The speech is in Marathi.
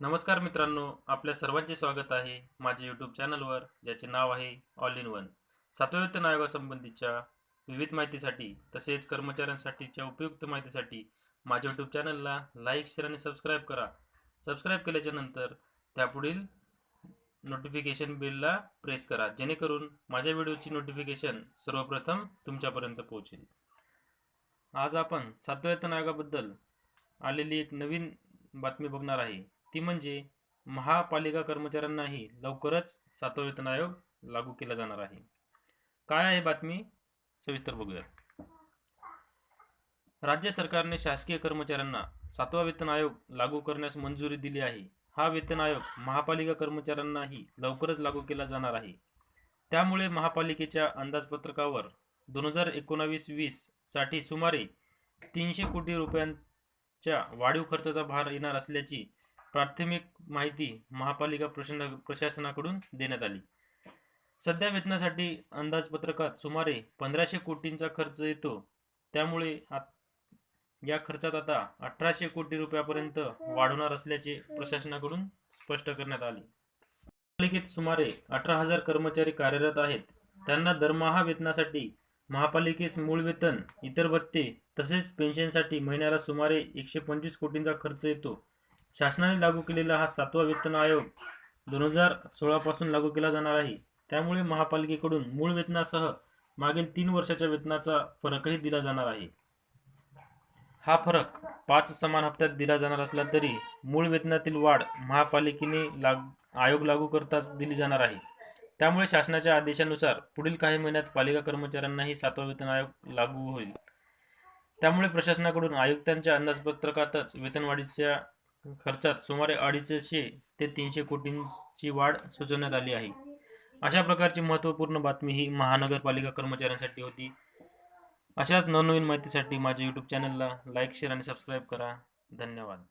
नमस्कार मित्रांनो आपल्या सर्वांचे स्वागत आहे माझे यूट्यूब चॅनलवर ज्याचे नाव आहे ऑल इन वन सातव्या वेतन आयोगासंबंधीच्या विविध माहितीसाठी तसेच कर्मचाऱ्यांसाठीच्या उपयुक्त माहितीसाठी माझ्या यूट्यूब चॅनलला लाईक शेअर आणि सबस्क्राईब करा. सबस्क्राईब केल्याच्यानंतर त्यापुढील नोटिफिकेशन बिलला प्रेस करा जेणेकरून माझ्या व्हिडिओची नोटिफिकेशन सर्वप्रथम तुमच्यापर्यंत पोहोचेल. आज आपण सातव्या वेतन आयोगाबद्दल आलेली एक नवीन बातमी बघणार आहे. ती म्हणजे महापालिका कर्मचाऱ्यांनाही लवकरच सातवा वेतन आयोग लागू केला जाणार आहे. काय आहे बातमी? सविस्तर बघूया. राज्य सरकारने शासकीय कर्मचाऱ्यांना सातवा वेतन आयोग लागू करण्यास मंजुरी दिली आहे. हा वेतन आयोग महापालिका कर्मचाऱ्यांनाही लवकरच लागू केला जाणार आहे. त्यामुळे महापालिकेच्या अंदाजपत्रकावर दोन हजार एकोणावीस वीससाठी सुमारे तीनशे कोटी रुपयांच्या वाढीव खर्चाचा भार येणार असल्याची प्राथमिक माहिती महापालिका प्रशासन प्रशासनाकडून देण्यात आली. सध्या वेतनासाठी अंदाजपत्रकात सुमारे पंधराशे कोटींचा खर्च येतो. त्यामुळे या खर्चात आता अठराशे कोटी रुपयापर्यंत वाढवणार असल्याचे प्रशासनाकडून स्पष्ट करण्यात आले. महापालिकेत सुमारे अठरा हजार कर्मचारी कार्यरत आहेत. त्यांना दरमहा वेतनासाठी महापालिकेस मूळ वेतन इतर भत्ते तसेच पेन्शनसाठी महिन्याला सुमारे एकशे पंचवीस कोटींचा खर्च येतो. शासनाने लागू केलेला हा सातवा वेतन आयोग दोन हजार सोळापासून लागू केला जाणार आहे. त्यामुळे महापालिकेकडून मूळ वेतनासह मागील तीन वर्षाच्या वेतनाचा फरकही दिला जाणार आहे. हा फरक पाच समान हप्त्यात दिला जाणार असला तरी मूळ वेतनातील वाढ महापालिकेने लाग आयोग लागू करताच दिली जाणार आहे. त्यामुळे शासनाच्या आदेशानुसार पुढील काही महिन्यात पालिका कर्मचाऱ्यांनाही सातवा वेतन आयोग लागू होईल. त्यामुळे प्रशासनाकडून आयुक्तांच्या अंदाजपत्रकातच वेतनवाढीच्या खर्चात सुमारे अडीचशे ते तीनशे कोटींची वाढ सुचवण्यात आली आहे. अशा प्रकारची महत्त्वपूर्ण बातमी ही महानगरपालिका कर्मचाऱ्यांसाठी होती. अशाच नवनवीन माहितीसाठी माझ्या यूट्यूब चॅनलला लाईक शेअर आणि सबस्क्राईब करा. धन्यवाद.